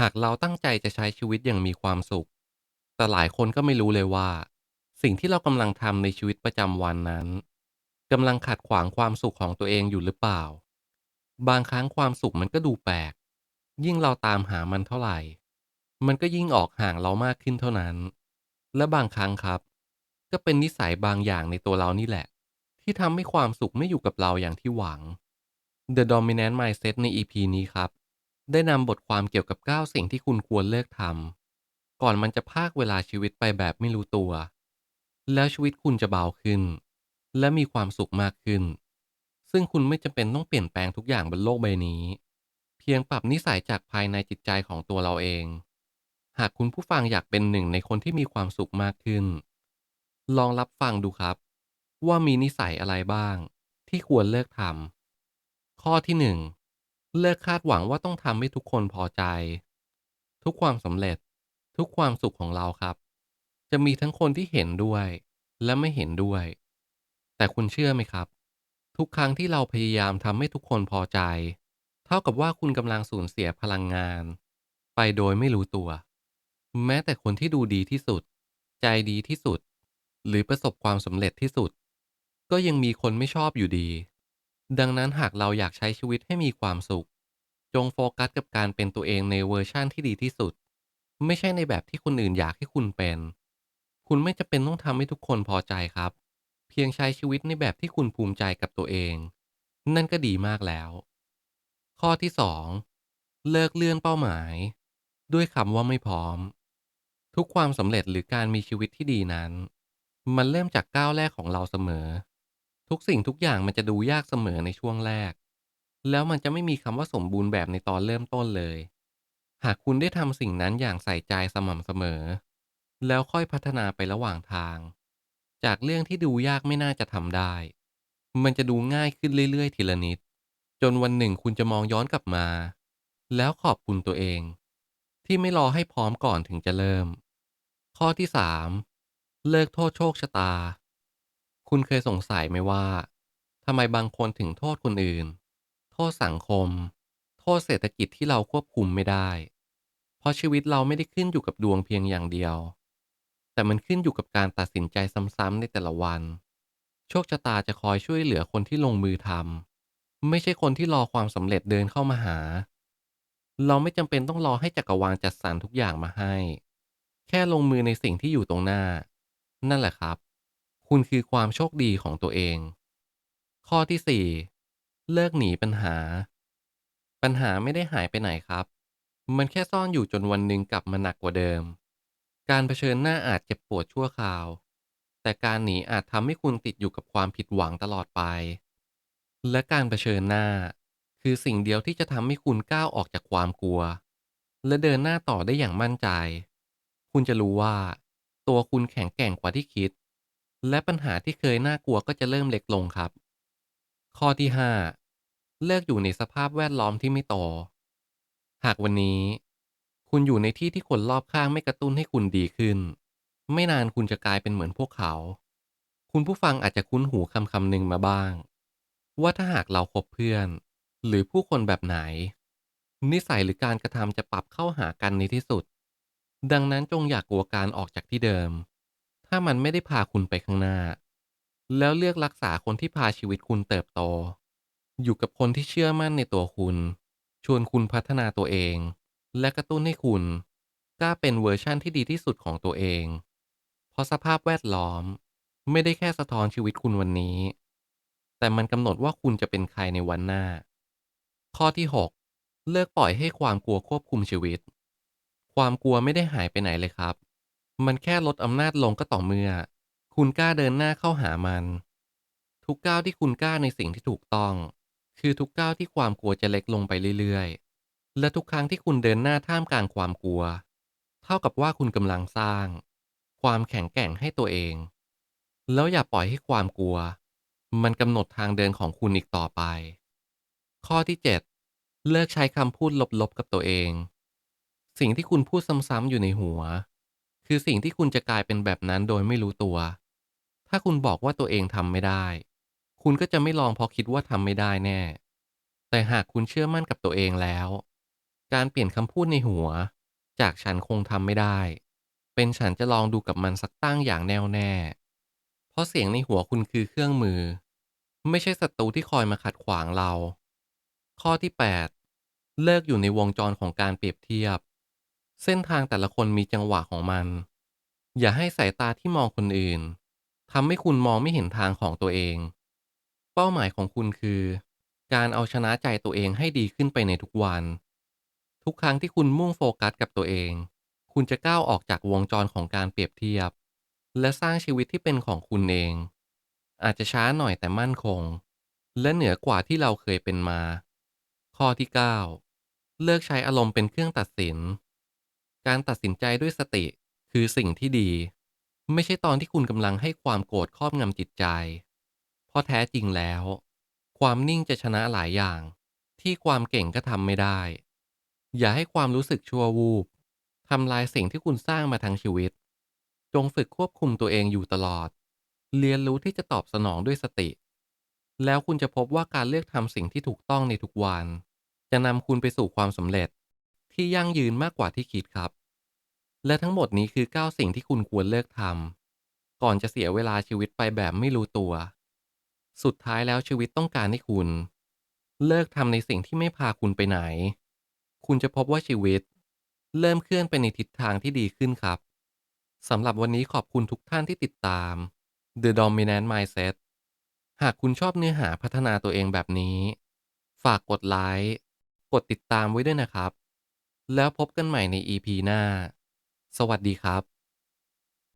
หากเราตั้งใจจะใช้ชีวิตอย่างมีความสุข แต่หลายคนก็ไม่รู้เลยว่า สิ่งที่เรากำลังทำในชีวิตประจำวันนั้นกำลังขัดขวางความสุขของตัวเองอยู่หรือเปล่า บางครั้งความสุขมันก็ดูแปลก ยิ่งเราตามหามันเท่าไหร่ มันก็ยิ่งออกห่างเรามากขึ้นเท่านั้น และบางครั้งครับ ก็เป็นนิสัยบางอย่างในตัวเรานี่แหละ ที่ทำให้ความสุขไม่อยู่กับเราอย่างที่หวัง The Dominant Mindset ใน EP นี้ครับ ได้นำบทความเกี่ยวกับ 9 สิ่งที่คุณควรเลิกทำก่อนมันจะพากเวลาชีวิตไปแบบไม่รู้ตัว แล้วชีวิตคุณจะเบาขึ้น และมีความสุขมากขึ้น ซึ่งคุณไม่จำเป็นต้องเปลี่ยนแปลงทุกอย่างบนโลกใบนี้ เพียงปรับนิสัยจากภายในจิตใจของตัวเราเอง หากคุณผู้ฟังอยากเป็นหนึ่งในคนที่มีความสุขมากขึ้น ลองรับฟังดูครับ ว่ามีนิสัยอะไรบ้าง ที่ควรเลิกทำข้อที่หนึ่ง เลิกคาดหวังว่าต้องทำให้ทุกคนพอใจ ทุกความสำเร็จ ทุกความสุขของเราครับ จะมีทั้งคนที่เห็นด้วย และไม่เห็นด้วย แต่คุณเชื่อไหมครับ ทุกครั้งที่เราพยายามทำให้ทุกคนพอใจ เท่ากับว่าคุณกำลังสูญเสียพลังงาน ไปโดยไม่รู้ตัว แม้แต่คนที่ดูดีที่สุด ใจดีที่สุด หรือประสบความสำเร็จที่สุด ก็ยังมีคนไม่ชอบอยู่ดี ดังนั้นหากเราอยากใช้ชีวิตให้มีความสุข จงโฟกัสกับการเป็นตัวเองในเวอร์ชั่นที่ดีที่สุด ไม่ใช่ในแบบที่คนอื่นอยากให้คุณเป็น คุณไม่จำเป็นต้องทำให้ทุกคนพอใจครับ เพียงใช้ชีวิตในแบบที่คุณภูมิใจกับตัวเอง นั่นก็ดีมากแล้ว ข้อที่ 2 เลิกเลื่อนเป้าหมาย ด้วยคำว่าไม่พร้อม ทุกความสำเร็จหรือการมีชีวิตที่ดีนั้น มันเริ่มจากก้าวแรกของเราเสมอ ทุกสิ่งทุกอย่างมันจะดูยากเสมอในช่วงแรก แล้วมันจะไม่มีคำว่าสมบูรณ์แบบในตอนเริ่มต้นเลย หากคุณได้ทำสิ่งนั้นอย่างใส่ใจสม่ำเสมอ แล้วค่อยพัฒนาไประหว่างทาง จากเรื่องที่ดูยากไม่น่าจะทำได้ มันจะดูง่ายขึ้นเรื่อยๆ ทีละนิด จนวันหนึ่งคุณจะมองย้อนกลับมา แล้วขอบคุณตัวเอง ที่ไม่รอให้พร้อมก่อนถึงจะเริ่ม ข้อที่ 3 เลิกโทษโชคชะตา คุณเคยสงสัยไหมว่าทำไมบางคนถึงโทษคนอื่น โทษสังคม โทษเศรษฐกิจที่เราควบคุมไม่ได้ เพราะชีวิตเราไม่ได้ขึ้นอยู่กับดวงเพียงอย่างเดียว แต่มันขึ้นอยู่กับการตัดสินใจซ้ำๆในแต่ละวัน โชคชะตาจะคอยช่วยเหลือคนที่ลงมือทำไม่ใช่คนที่รอความสำเร็จเดินเข้ามาหา เราไม่จำเป็นต้องรอให้จักรวาลจัดสรรทุกอย่างมาให้ แค่ลงมือในสิ่งที่อยู่ตรงหน้า นั่นแหละครับ คุณคือความโชคดีของตัวเอง ข้อที่ 4 เลิกหนีปัญหา ปัญหาไม่ได้หายไปไหนครับ มันแค่ซ่อนอยู่จนวันหนึ่งกลับมาหนักกว่าเดิม การเผชิญหน้าอาจเจ็บปวดชั่วคราว แต่การหนีอาจทำให้คุณติดอยู่กับความผิดหวังตลอดไป และการเผชิญหน้า คือสิ่งเดียวที่จะทำให้คุณก้าวออกจากความกลัว และเดินหน้าต่อได้อย่างมั่นใจ คุณจะรู้ว่า ตัวคุณแข็งแกร่งกว่าที่คิด และปัญหาที่เคยน่ากลัวก็จะเริ่มเล็กลงครับ ข้อที่ 5 เลิกอยู่ในสภาพแวดล้อมที่ไม่โต หากวันนี้ คุณอยู่ในที่ที่คนรอบข้างไม่กระตุ้นให้คุณดีขึ้น ไม่นานคุณจะกลายเป็นเหมือนพวกเขา คุณผู้ฟังอาจจะคุ้นหูคำคำหนึ่งมาบ้าง ว่าถ้าหากเราคบเพื่อน หรือผู้คนแบบไหน นิสัยหรือการกระทำจะปรับเข้าหากันในที่สุด ดังนั้นจงอย่ากกลัวการออกจากที่เดิม ถ้ามันไม่ได้พาคุณไปข้างหน้า แล้วเลือกรักษาคนที่พาชีวิตคุณเติบโต อยู่กับคนที่เชื่อมั่นในตัวคุณ ชวนคุณพัฒนาตัวเอง และกระตุ้นให้คุณกล้าเป็นเวอร์ชั่นที่ดีที่สุดของตัวเอง เพราะสภาพแวดล้อมไม่ได้แค่สะท้อนชีวิตคุณวันนี้ แต่มันกำหนดว่าคุณจะเป็นใครในวันหน้า ข้อที่ 6 เลิกปล่อยให้ความกลัวควบคุมชีวิต ความกลัวไม่ได้หายไปไหนเลยครับ มันแค่ลดอำนาจลงก็ต่อเมื่อ คุณกล้าเดินหน้าเข้าหามัน ทุกก้าวที่คุณกล้าในสิ่งที่ถูกต้อง คือทุกก้าวที่ความกลัวจะเล็กลงไปเรื่อยๆ และทุกครั้งที่คุณเดินหน้าท่ามกลางความกลัว เท่ากับว่าคุณกำลังสร้าง ความแข็งแกร่งให้ตัวเอง แล้วอย่าปล่อยให้ความกลัว มันกำหนดทางเดินของคุณอีกต่อไป ข้อที่ 7 เลิกใช้คำพูดลบๆกับตัวเอง สิ่งที่คุณพูดซ้ำๆอยู่ในหัว คือสิ่งที่คุณจะกลายเป็นแบบนั้นโดยไม่รู้ตัว ถ้าคุณบอกว่าตัวเองทำไม่ได้ คุณก็จะไม่ลองเพราะคิดว่าทำไม่ได้แน่ แต่หากคุณเชื่อมั่นกับตัวเองแล้ว การเปลี่ยนคำพูดในหัว จากฉันคงทำไม่ได้ เป็นฉันจะลองดูกับมันสักตั้งอย่างแน่วแน่ เพราะเสียงในหัวคุณคือเครื่องมือ ไม่ใช่ศัตรูที่คอยมาขัดขวางเรา ข้อที่ 8 เลิกอยู่ในวงจรของการเปรียบเทียบ เส้นทางแต่ละคนมีจังหวะของมัน อย่าให้สายตาที่มองคนอื่นทำให้คุณมองไม่เห็นทางของตัวเอง เป้าหมายของคุณคือ การเอาชนะใจตัวเองให้ดีขึ้นไปในทุกวัน ทุกครั้งที่คุณมุ่งโฟกัสกับตัวเอง คุณจะก้าวออกจากวงจรของการเปรียบเทียบ และสร้างชีวิตที่เป็นของคุณเอง อาจจะช้าหน่อยแต่มั่นคง และเหนือกว่าที่เราเคยเป็นมา ข้อที่ 9 เลิกใช้อารมณ์เป็นเครื่องตัดสิน การตัดสินใจด้วยสติคือสิ่งที่ดี ไม่ใช่ตอนที่คุณกำลังให้ความโกรธครอบงำจิตใจเพราะแท้จริงแล้ว ความนิ่งจะชนะหลายอย่าง ที่ความเก่งก็ทำไม่ได้ อย่าให้ความรู้สึกชั่ววูบทำลายสิ่งที่คุณสร้างมาทั้งชีวิต จงฝึกควบคุมตัวเองอยู่ตลอด เรียนรู้ที่จะตอบสนองด้วยสติ แล้วคุณจะพบว่าการเลือกทำสิ่งที่ถูกต้องในทุกวัน จะนำคุณไปสู่ความสำเร็จ ที่ยั่งยืนมากกว่าที่คิดครับ และทั้งหมดนี้คือ 9 สิ่งที่คุณควรเลิกทำก่อนจะเสียเวลาชีวิตไปแบบไม่รู้ตัว สุดท้ายแล้วชีวิตต้องการให้คุณ เลิกทำในสิ่งที่ไม่พาคุณไปไหน คุณจะพบว่าชีวิต เริ่มเคลื่อนไปในทิศทางที่ดีขึ้นครับสำหรับวันนี้ขอบคุณทุกท่านที่ติดตาม The Dominant Mindset หากคุณชอบเนื้อหาพัฒนาตัวเองแบบนี้ ฝากกดไลค์ กดติดตามไว้ด้วยนะครับ แล้วพบกันใหม่ใน EP หน้า สวัสดีครับ